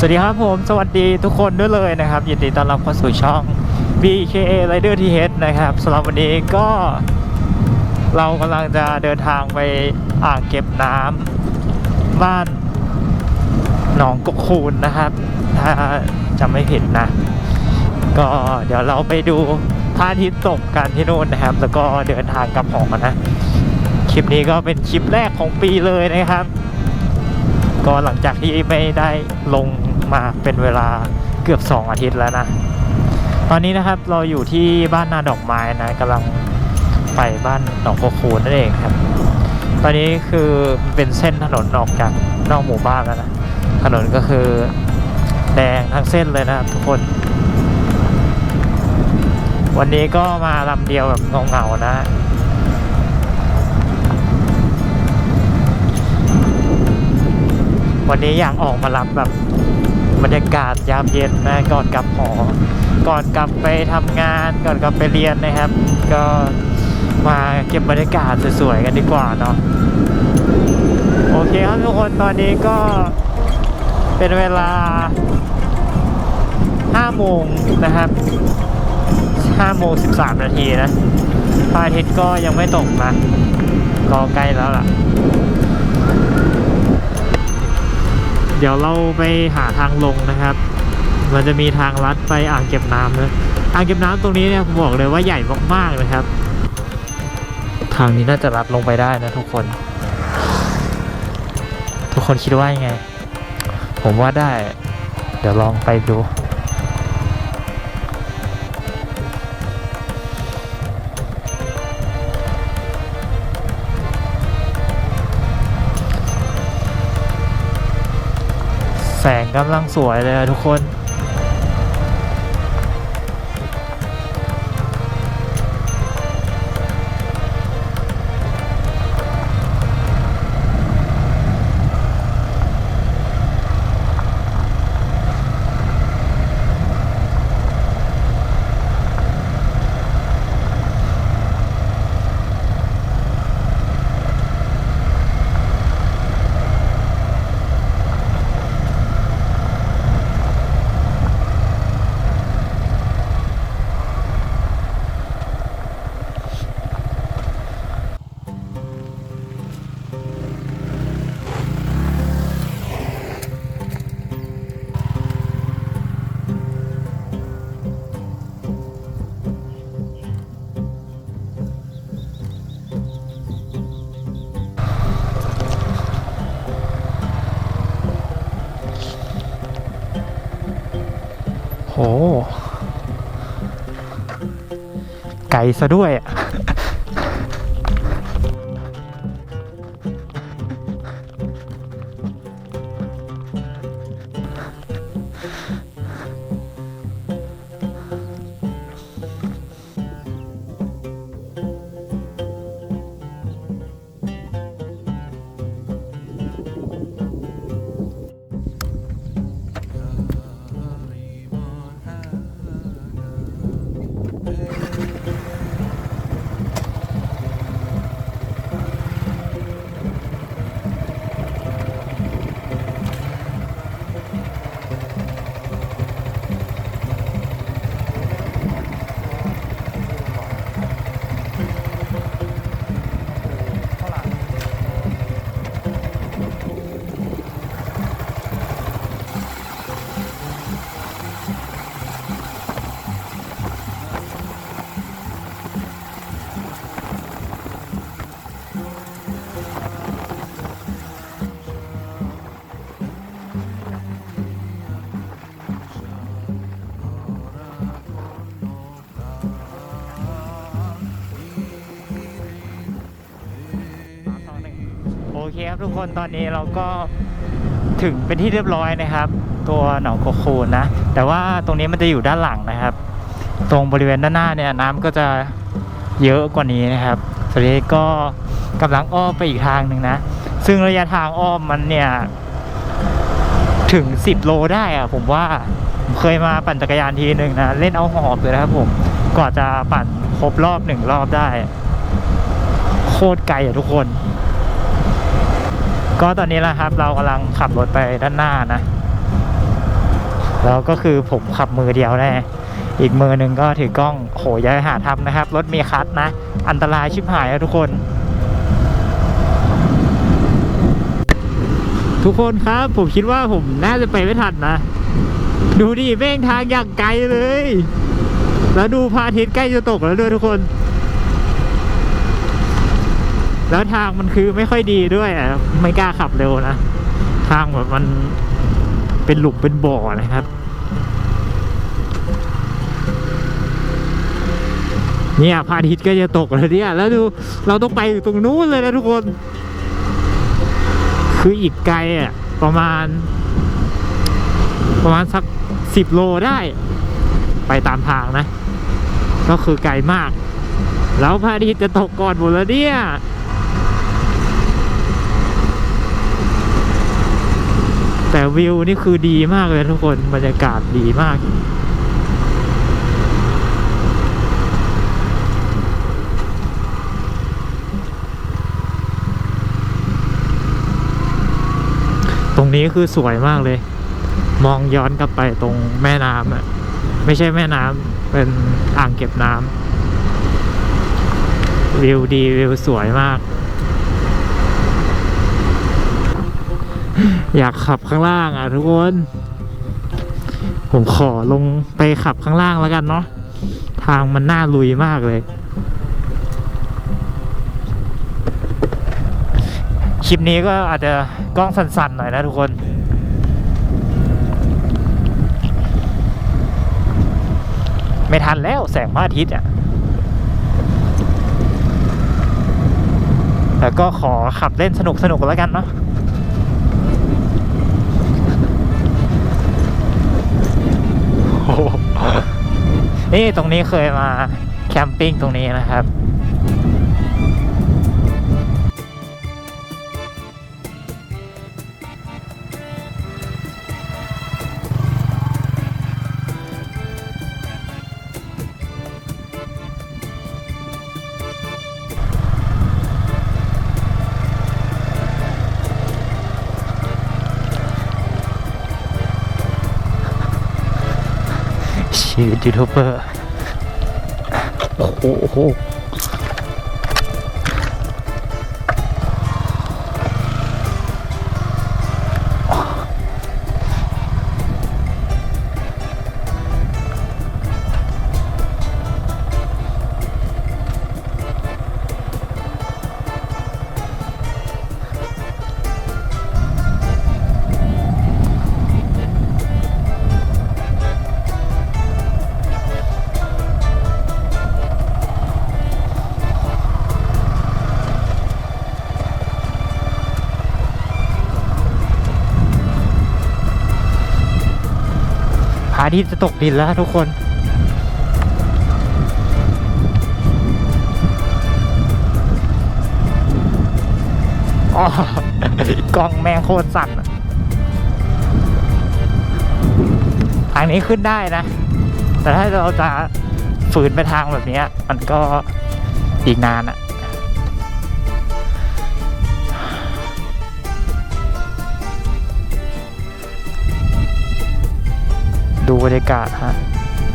สวัสดีครับผมสวัสดีทุกคนด้วยเลยนะครับ ยินดีต้อนรับเข้าสู่ช่อง BKA Rider TH นะครับสำหรับวันนี้ก็ เรากำลังจะเดินทางไปอ่างเก็บน้ำบ้านหนองกกคูนนะครับ ถ้าจำไม่ผิดนะ ก็เดี๋ยวเราไปดูพระอาทิตย์ตกกันที่นู่นนะครับ แล้วก็เดินทางกลับหอกันนะ คลิปนี้ก็เป็นคลิปแรกของปีเลยนะครับก็หลังจากที่ไม่ได้ลง มาเป็นเวลาเกือบ 2 อาทิตย์แล้วนะ ตอนนี้นะครับเราอยู่ที่บ้านนาดอกไม้นะกำลังไปบ้านหนองโคคูนนั่นเองครับ ตอนนี้คือเป็นเส้นถนนออกจากนอกหมู่บ้านแล้วนะ ถนนก็คือแดงทั้งเส้นเลยนะทุกคน วันนี้ก็มาลำเดียวแบบเงาๆนะวันนี้อยากออกมารับแบบ บรรยากาศยามเย็นนะก่อนกลับหอ ก่อนกลับไปทำงานก่อนกลับไปเรียนนะครับ ก็มาเก็บบรรยากาศสวยๆกันดีกว่าเนาะโอเคครับทุกคนตอนนี้ก็เป็นเวลา5โมงนะครับ5โมง13 นาทีนะพระอาทิตย์ก็ยังไม่ตกนะก็ใกล้แล้วล่ะ เดี๋ยวเราไปหาทางลงนะครับ มันจะมีทางลัดไปอ่างเก็บน้ำนะอ่างเก็บน้ำตรงนี้เนี่ยผมบอกเลยว่าใหญ่มากๆนะครับ ทางนี้น่าจะลัดลงไปได้นะทุกคน ทุกคนคิดว่ายังไง ผมว่าได้ เดี๋ยวลองไปดู แสงกำลังสวยเลยทุกคน ไกลซะด้วยอะ ทุกคนตอนนี้เราก็ถึงเป็นที่เรียบร้อยนะครับ ตัวหนองโคคูนนะ แต่ว่าตรงนี้มันจะอยู่ด้านหลังนะครับ ตรงบริเวณด้านหน้าเนี่ยน้ำก็จะเยอะกว่านี้นะครับทีนี้ก็กำลังอ้อมไปอีกทางหนึ่งนะ ซึ่งระยะทางอ้อมมันเนี่ย ถึง 10 โลได้อะผมว่าเคยมาปั่นจักรยานทีหนึ่งนะเล่นเอาหอบเลยนะครับผมกว่าจะปั่นครบรอบหนึ่งรอบได้ โคตรไกลอะทุกคน ก็ตอนนี้แหละครับเรากำลังขับรถไปด้านหน้านะแล้วก็คือผมขับมือเดียวแน่อีกมือหนึ่งก็ถือกล้องโหย้ายหาทำนะครับ รถมีคัทนะ อันตรายชิบหายนะทุกคน ทุกคนครับ ผมคิดว่าผมน่าจะไปไม่ทันนะ ดูดิแม่งทางอย่างไกลเลย แล้วดูพระอาทิตย์ใกล้จะตกแล้วด้วยทุกคน แล้วทางมันคือไม่ค่อยดีด้วยอะไม่กล้าขับเร็วนะ ทางแบบมันเป็นหลุมเป็นบ่อนะครับ เนี่ยพระอาทิตย์ก็จะตกแล้วเนี่ยแล้วดูเราต้องไปอยู่ตรงนู้นเลยนะทุกคน คืออีกไกลอะประมาณ ประมาณสักสิบโลได้ ไปตามทางนะ ก็คือไกลมาก แล้วพระอาทิตย์จะตกก่อนหมดแล้วเนี่ย แต่วิวนี่คือดีมากเลยทุกคนบรรยากาศดีมาก ตรงนี้คือสวยมากเลย มองย้อนกลับไปตรงแม่น้ำอะไม่ใช่แม่น้ำเป็นอ่างเก็บน้ำวิวดีวิวสวยมาก อยากขับข้างล่างอะทุกคน ผมขอลงไปขับข้างล่างแล้วกันเนาะทางมันน่าลุยมากเลย คลิปนี้ก็อาจจะกล้องสั่นๆหน่อยนะทุกคนไม่ทันแล้วแสงพระอาทิตย์อะแต่ก็ขอขับเล่นสนุกสนุกๆแล้วกันเนาะ โอ้โห นี่ตรงนี้เคยมาแคมปิ้งตรงนี้นะครับ ชีวิตยูทูบเบอร์ โอ้โห ทิตย์จะตกดินแล้วทุกคนอ๋อกล้องแมงโคตรสั่นอะทางนี้ขึ้นได้นะ แต่ถ้าเราจะฝืนไปทางแบบนี้ มันก็อีกนานอะ ดูบรรยากาศฮะ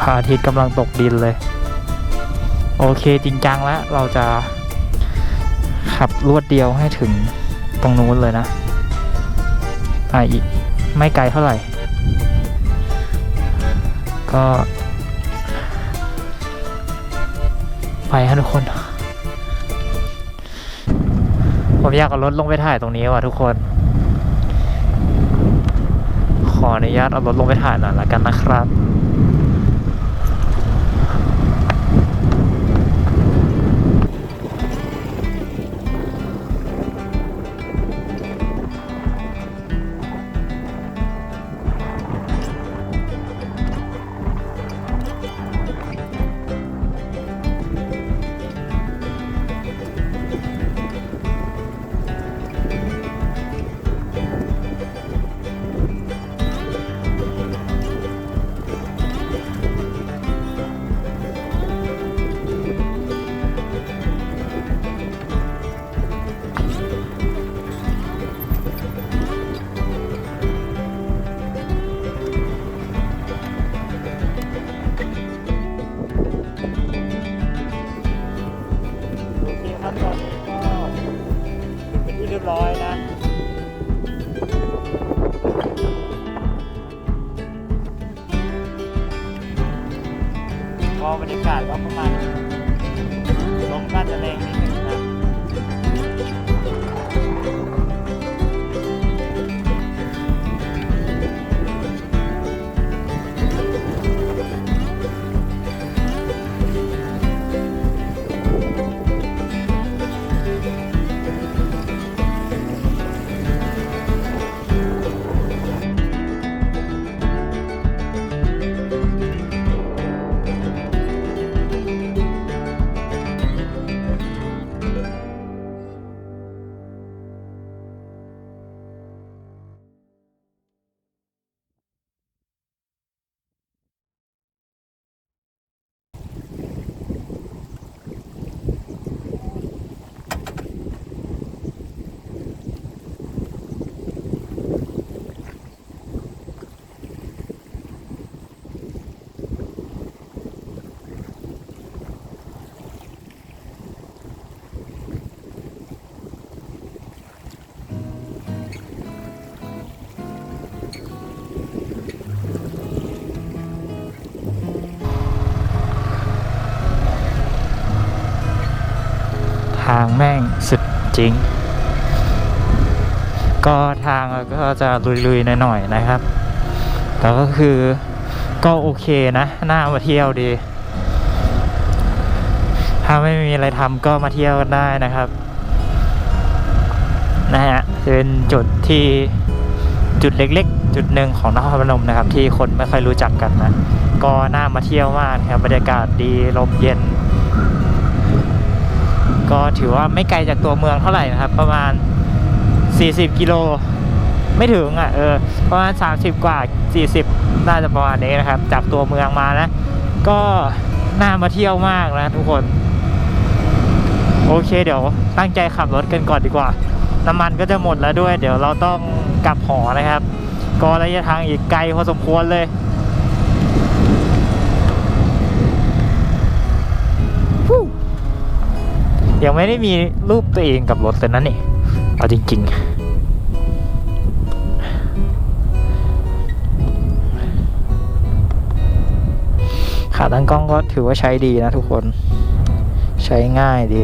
พระอาทิตย์กำลังตกดินเลย โอเคจริงจังแล้ว เราจะขับรวดเดียวให้ถึงตรงนู้นเลยนะอ่าอีกไม่ไกลเท่าไหร่ ก็ ไปฮะทุกคน ผมอยากเอารถลงไปถ่ายตรงนี้ว่ะทุกคน ขออนุญาตเอารถลงไปถ่ายหน่อยละกันนะครับ ประมาณางแม่งสุดจริง ก็ทางก็จะลุยๆหน่อยๆนะครับ แต่ก็คือก็โอเคนะน่ามาเที่ยวดี ถ้าไม่มีอะไรทำก็มาเที่ยวกันได้นะครับนะฮะเป็นจุดที่จุดเล็กๆ จุดหนึ่งของนครพนมนะครับ ที่คนไม่ค่อยรู้จักกันนะ ก็น่ามาเที่ยวมากครับบรรยากาศดีลมเย็น ก็ถือว่าไม่ไกลจากตัวเมืองเท่าไหร่นะครับ ประมาณ 40 กิโล ไม่ถึงอะเออประมาณ 30 กว่า 40 น่าจะประมาณนี้นะครับ จากตัวเมืองมานะ ก็น่ามาเที่ยวมากนะทุกคน โอเคเดี๋ยวตั้งใจขับรถกันก่อนดีกว่า น้ำมันก็จะหมดแล้วด้วย เดี๋ยวเราต้องกลับหอนะครับ ก็ระยะทางอีกไกลพอสมควรเลย ยังไม่ได้มีรูปตัวเองกับรถเลยนะนี่เอาจริง ๆขาตั้งกล้องก็ถือว่าใช้ดีนะทุกคน ใช้ง่ายดี